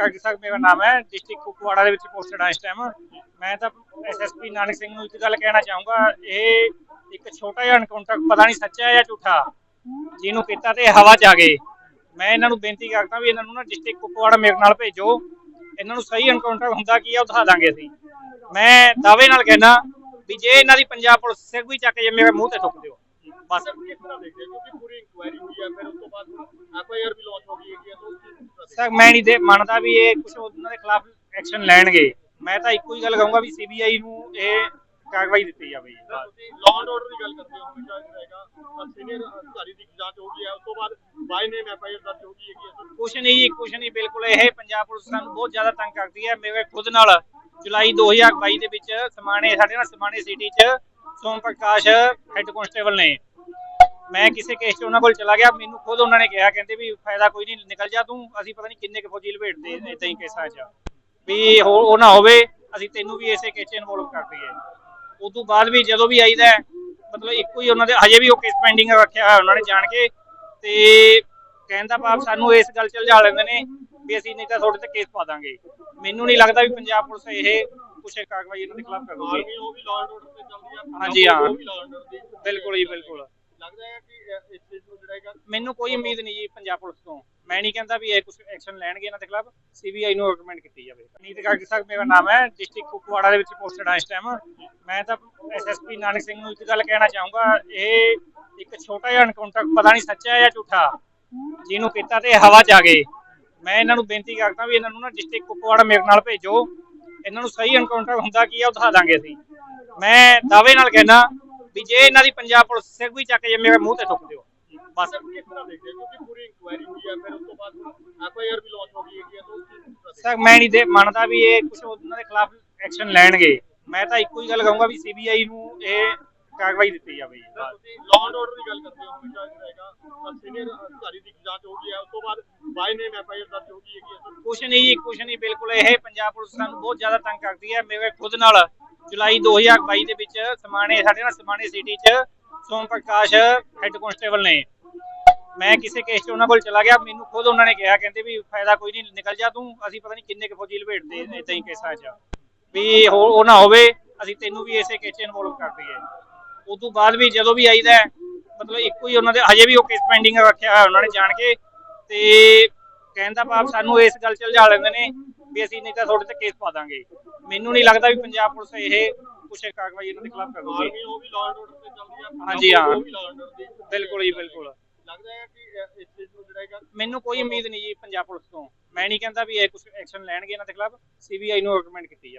Guard ਸਾਹਿਬ ਮੇਰਾ ਨਾਮ ਹੈ ਡਿਸਟ੍ਰਿਕਟ ਕੁਪਵਾੜਾ ਦੇ ਵਿੱਚ ਪੋਸਟਡ ਹਾਂ ਇਸ ਟਾਈਮ ਮੈਂ ਤਾਂ ਐਸਐਸਪੀ ਨਾਨਕ ਸਿੰਘ ਨੂੰ ਇੱਕ ਗੱਲ ਕਹਿਣਾ ਚਾਹੂੰਗਾ, ਇਹ ਇੱਕ ਛੋਟਾ ਜਿਹਾ ਐਨਕਾਊਂਟਰ ਪਤਾ ਨਹੀਂ ਸੱਚਾ ਹੈ ਜਾਂ ਝੂਠਾ, ਜਿਹਨੂੰ ਕੀਤਾ ਤੇ ਹਵਾ 'ਚ ਆ ਗਏ। ਮੈਂ ਇਹਨਾਂ ਨੂੰ ਬੇਨਤੀ ਕਰਦਾ ਵੀ ਇਹਨਾਂ ਨੂੰ ਨਾ ਡਿਸਟ੍ਰਿਕਟ ਕੁਪਵਾੜਾ ਮੇਰੇ ਨਾਲ ਭੇਜੋ। ਇਹਨਾਂ ਨੂੰ ਸਹੀ ਐਨਕਾਊਂਟਰ ਹੁੰਦਾ ਕੀ ਆ, ਉਹ ਦਿਖਾ ਦਾਂਗੇ ਅਸੀਂ। ਮੈਂ ਦਾਅਵੇ ਨਾਲ ਕਹਿਣਾ ਵੀ ਜੇ ਇਹਨਾਂ ਦੀ ਪੰਜਾਬ ਪੁਲਿਸ ਸਿਰ ਵੀ ਚੱਕ ਜੇ ਮੇਰੇ ਮੂੰਹ ਤੇ ਥੁੱਕ ਦਿਓ। ਬਸ ਸਰ ਕਿਸ ਤਰ੍ਹਾਂ ਦੇਖਦੇ ਹੋ ਕਿਉਂਕਿ ਪੂਰੀ ਇਨਕੁਆਇਰੀ ਹੋਈ ਹੈ ਫਿਰ ਉਸ ਤੋਂ ਬਾਅਦ ਐਫਆਈਆਰ ਵੀ ਲਾਂਚ ਹੋ ਗਈ ਹੈ ਤਾਂ ਉਸ ਚੀਜ਼ ਨੂੰ ਕਿਸ ਤਰ੍ਹਾਂ ਸਰ ਮੈਂ ਨਹੀਂ ਦੇ ਮੰਨਦਾ ਵੀ ਇਹ ਕੁਝ ਉਹਨਾਂ ਦੇ ਖਿਲਾਫ ਐਕਸ਼ਨ ਲੈਣਗੇ। ਮੈਂ ਤਾਂ ਇੱਕੋ ਹੀ ਗੱਲ ਕਹੂੰਗਾ ਵੀ ਸੀਬੀਆਈ ਨੂੰ ਇਹ ਕਾਰਵਾਈ ਦਿੱਤੀ ਜਾਵੇ? ਤੁਸੀਂ ਲਾਅ ਐਂਡ ਆਰਡਰ ਦੀ ਗੱਲ ਕਰਦੇ ਹੋ ਹਮੇਸ਼ਾ ਇਹ ਰਹੇਗਾ। ਸੀਨੀਅਰ ਅਧਿਕਾਰੀ ਦੀ ਜਾਂਚ ਹੋ ਗਈ ਹੈ ਉਸ ਤੋਂ ਬਾਅਦ ਬਾਈ ਨੇਮ ਐਫਆਈਆਰ ਦਰਜ ਹੋ ਗਈ ਹੈਗੀ ਹੈ ਕੁਛ ਨਹੀਂ ਜੀ ਕੁਛ ਨਹੀਂ ਬਿਲਕੁਲ ਇਹ ਪੰਜਾਬ ਪੁਲਿਸ ਸਾਨੂੰ ਬਹੁਤ ਜ਼ਿਆਦਾ ਤੰਗ ਕਰਦੀ ਹੈ। ਮੇਰੇ ਖੁਦ ਨਾਲ ਜੁਲਾਈ 2022 ਦੇ ਵਿੱਚ ਸਮਾਣੇ ਸਾਡੇ ਨਾਲ ਸਮਾਣੇ ਸਿਟੀ 'ਚ ਸੋਮ ਪ੍ਰਕਾਸ਼ ਹੈੱਡ ਕਨਸਟੇਬਲ ਨੇ। ਮੈਂ ਕਿਸੇ ਕੇਸ 'ਚ ਉਹਨਾਂ ਕੋਲ ਚਲਾ ਗਿਆ ਮੈਨੂੰ ਖੁਦ ਉਹਨਾਂ ਨੇ ਕਿਹਾ ਕਹਿੰਦੇ ਵੀ ਫਾਇਦਾ ਕੋਈ ਨਹੀਂ ਨਿਕਲ ਜਾ ਤੂੰ ਅਸੀਂ ਪਤਾ ਨਹੀਂ ਕਿੰਨੇ ਕੁ ਫੌਜੀ ਲਪੇਟਦੇ ਇਦਾਂ ਹੀ ਕੇਸਾਂ 'ਚ। ਵੀ ਹੋ- ਉਹ ਨਾ ਹੋਵੇ ਅਸੀਂ ਤੈਨੂੰ ਵੀ ਇਸੇ ਕੇਸ 'ਚ ਇਨਵੋਲਵ ਕਰ ਦਈਏ। ਉਸ ਤੋਂ ਬਾਅਦ ਵੀ ਜਦੋਂ ਵੀ ਆਈਦਾ ਹੈ, ਮਤਲਬ ਇੱਕੋ ਹੀ ਉਹਨਾਂ ਦੇ ਹਜੇ ਵੀ ਉਹ ਕੇਸ ਪੈਂਡਿੰਗ ਰੱਖਿਆ ਹੋਇਆ ਉਹਨਾਂ ਨੇ ਜਾਣ ਕੇ ਤੇ ਕਹਿੰਦਾ ਭਾਵ ਸਾਨੂੰ ਇਸ ਗੱਲ 'ਚ ਉਲਝਾ ਲੈਂਦੇ ਨੇ ਵੀ ਅਸੀਂ ਨਹੀਂ ਤਾਂ ਤੁਹਾਡੇ ਤੇ ਕੇਸ ਪਾ ਦਾਂਗੇ। ਮੈਨੂੰ ਨਹੀਂ ਲੱਗਦਾ ਵੀ ਪੰਜਾਬ ਪੁਲਿਸ ਇਹ ਕੁਛ ਕਾਰਵਾਈ ਇਹਨਾਂ ਦੇ ਖਿਲਾਫ ਕਰੂਗੀ। ਆਰਮੀ ਉਹ ਵੀ ਲਾਅ ਐਂਡ ਆਰਡਰ ਤੇ ਚੱਲਦੀ ਹੈ ਹਾਂਜੀ, ਹਾਂ। ਉਹ ਵੀ ਲਾਅ ਐਂਡ ਆਰਡਰ ਦੀ। ਬਿਲਕੁਲ ਜੀ ਬਿਲਕੁਲ। ਲੱਗਦਾ ਹੈ ਕਿ ਇਹ- ਇਸ ਚੀਜ਼ ਨੂੰ ਜਿਹੜਾ ਹੈਗਾ ਮੈਨੂੰ ਕੋਈ ਉਮੀਦ ਨਹੀਂ ਜੀ ਪੰਜਾਬ ਪੁਲਿਸ ਤੋਂ। ਮੈਂ ਨਹੀਂ ਕਹਿੰਦਾ ਵੀ ਇਹ ਕੁਝ ਐਕਸ਼ਨ ਲੈਣਗੇ ਇਹਨਾਂ ਦੇ ਖਿਲਾਫ। ਸੀਬੀਆਈ ਨੂੰ ਰეკਮੈਂਡ ਕੀਤੀ ਜਾਵੇ। ਨੀਤ ਗਾਰਡ ਸਾਹਿਬ ਮੇਰਾ ਨਾਮ ਹੈ। ਡਿਸਟ੍ਰਿਕਟ ਕੁਪਵਾੜਾ ਦੇ ਵਿੱਚ ਪੋਸਟਡ ਹਾਂ ਇਸ ਟਾਈਮ ਮੈਂ ਤਾਂ ਐਸਐਸਪੀ ਨਾਨਕ ਸਿੰਘ ਨੂੰ ਇੱਕ ਗੱਲ ਕਹਿਣਾ ਚਾਹੂੰਗਾ। ਇਹ ਇੱਕ ਛੋਟਾ ਜਿਹਾ ਐਨਕਾਊਂਟਰ ਪਤਾ ਨਹੀਂ ਸੱਚਾ ਹੈ ਜਾਂ ਝੂਠਾ ਜਿਹਨੂੰ ਕੀਤਾ ਤੇ ਹਵਾ 'ਚ ਆ ਗਏ। ਮੈਂ ਇਹਨਾਂ ਨੂੰ ਬੇਨਤੀ ਕਰਦਾ ਵੀ ਇਹਨਾਂ ਨੂੰ ਨਾ ਡਿਸਟ੍ਰਿਕਟ ਕੁਪਵਾੜਾ ਮੇਰੇ ਨਾਲ ਭੇਜੋ। ਇਹਨਾਂ ਨੂੰ ਸਹੀ ਐਨਕਾਊਂਟਰ ਹੁੰਦਾ ਕੀ ਆ ਉਹ ਦਿਖਾ ਦਾਂਗੇ ਅਸੀਂ। ਮੈਂ ਦਾਅਵੇ ਨਾਲ ਕਹਿਣਾ ਵੀ ਜੇ ਇਹਨਾਂ ਦੀ ਪੰਜਾਬ ਪੁਲਿਸ ਸਿਰ ਵੀ ਚੱਕ ਜੇ ਮੇਰੇ ਮੂੰਹ ਤੇ ਥੁੱਕ ਦਿਓ। ਬਸ। ਸਰ ਤੋਂ ਹੈਗੀ ਤਾਂ ਮੈਂ ਨਹੀਂ ਦੇ ਮੰਨਦਾ ਵੀ ਇਹ ਕੁਝ ਉਹਨਾਂ ਦੇ ਖਿਲਾਫ ਐਕਸ਼ਨ ਲੈਣਗੇ। ਮੈਂ ਤਾਂ ਇੱਕੋ ਹੀ ਗੱਲ ਕਹੂੰਗਾ ਵੀ ਸੀਬੀਆਈ ਨੂੰ ਇਹ ਕਾਰਵਾਈ ਦਿੱਤੀ ਜਾਵੇ। ਜੀ ਹੋ? ਤੁਸੀਂ ਲਾਅ ਐਂਡ ਆਰਡਰ ਦੀ ਗੱਲ ਕਰਦੇ ਹੋ ਹਮੇਸ਼ਾ ਰਹੇਗਾ। ਸੀਨੀਅਰ ਅਧਿਕਾਰੀ ਦੀ ਜਾਂਚ ਹੋ ਗਈ ਹੈ ਉਸ ਤੋਂ ਬਾਅਦ ਬਾਈ ਨੇਮ ਐਫਆਈਆਰ ਦਰਜ ਹੈਗੀ ਹੈ। ਸਰ ਕੁਛ ਨਹੀਂ ਜੀ ਕੁਛ ਨਹੀਂ ਬਿਲਕੁਲ ਇਹ ਪੰਜਾਬ ਪੁਲਿਸ ਸਾਨੂੰ ਬਹੁਤ ਜ਼ਿਆਦਾ ਤੰਗ ਕਰਦੀ ਹੈ। ਮੇਰੇ ਖੁਦ ਨਾਲ ਜੁਲਾਈ 2022 ਦੇ ਵਿੱਚ ਸਮਾਣੇ ਸਾਡੇ ਨਾਲ ਸਮਾਣੇ ਸਿਟੀ 'ਚ ਸੋਮ ਪ੍ਰਕਾਸ਼ ਹੈੱਡ ਕਨਸਟੇਬਲ ਨੇ। ਮੈਂ ਕਿਸੇ ਕੇਸ 'ਚ ਉਹਨਾਂ ਕੋਲ ਚਲਾ ਗਿਆ, ਮੈਨੂੰ ਖੁਦ ਉਹਨਾਂ ਨੇ ਕਿਹਾ, ਕਹਿੰਦੇ ਵੀ ਫਾਇਦਾ ਕੋਈ ਨਹੀਂ, ਨਿਕਲ ਜਾ ਤੂੰ, ਅਸੀਂ ਪਤਾ ਨਹੀਂ ਕਿੰਨੇ ਕੁ ਫੌਜੀ ਲਪੇਟਦੇ ਇਦਾਂ ਹੀ ਕੇਸਾਂ 'ਚ। ਵੀ ਉਹ ਨਾ ਹੋਵੇ, ਅਸੀਂ ਤੈਨੂੰ ਵੀ ਇਸੇ ਕੇਸ 'ਚ ਇਨਵੋਲਵ ਕਰ ਦਈਏ। ਉਸ ਤੋਂ ਬਾਅਦ ਵੀ ਜਦੋਂ ਵੀ ਆਈਦਾ ਮਤਲਬ ਇੱਕੋ ਹੀ ਉਹਨਾਂ ਦੇ ਹਜੇ ਵੀ ਉਹ ਕੇਸ ਪੈਂਡਿੰਗ ਰੱਖਿਆ ਹੋਇਆ ਉਹਨਾਂ ਨੇ ਜਾਣ ਕੇ। ਤੇ ਕਹਿੰਦਾ ਭਾਵ ਸਾਨੂੰ ਇਸ ਗੱਲ 'ਚ ਉਲਝਾ ਲੈਂਦੇ ਨੇ ਵੀ ਅਸੀਂ ਨਹੀਂ ਤਾਂ ਤੁਹਾਡੇ ਤੇ ਕੇਸ ਪਾ ਦਾਂਗੇ। ਮੈਨੂੰ ਨਹੀਂ ਲੱਗਦਾ ਵੀ ਪੰਜਾਬ ਪੁਲਿਸ ਇਹ ਕੁਛ ਕਾਰਵਾਈ ਇਹਨਾਂ ਦੇ ਖਿਲਾਫ ਕਰੂਗੀ। ਆਰਮੀ ਉਹ ਵੀ ਲਾਅ ਐਂਡ ਆਰਡਰ ਤੇ ਚੱਲਦੀ ਹੈ ਹਾਂਜੀ, ਹਾਂ। ਉਹ ਵੀ ਲਾਅ ਐਂਡ ਆਰਡਰ ਦੀ। ਬਿਲਕੁਲ ਜੀ ਬਿਲਕੁਲ। ਲੱਗਦਾ ਹੈ ਕਿ ਇਸ ਚੀਜ਼ ਨੂੰ ਜਿਹੜਾ ਹੈਗਾ ਮੈਨੂੰ ਕੋਈ ਉਮੀਦ ਨਹੀਂ ਜੀ ਪੰਜਾਬ ਪੁਲਿਸ ਤੋਂ। ਮੈਂ ਨਹੀਂ ਕਹਿੰਦਾ ਵੀ ਇਹ ਕੁਝ ਐਕਸ਼ਨ ਲੈਣਗੇ ਇਹਨਾਂ ਦੇ ਖਿਲਾਫ। ਸੀਬੀਆਈ ਨੂੰ ਰეკਮੈਂਡ ਕੀਤੀ ਜਾਵੇ।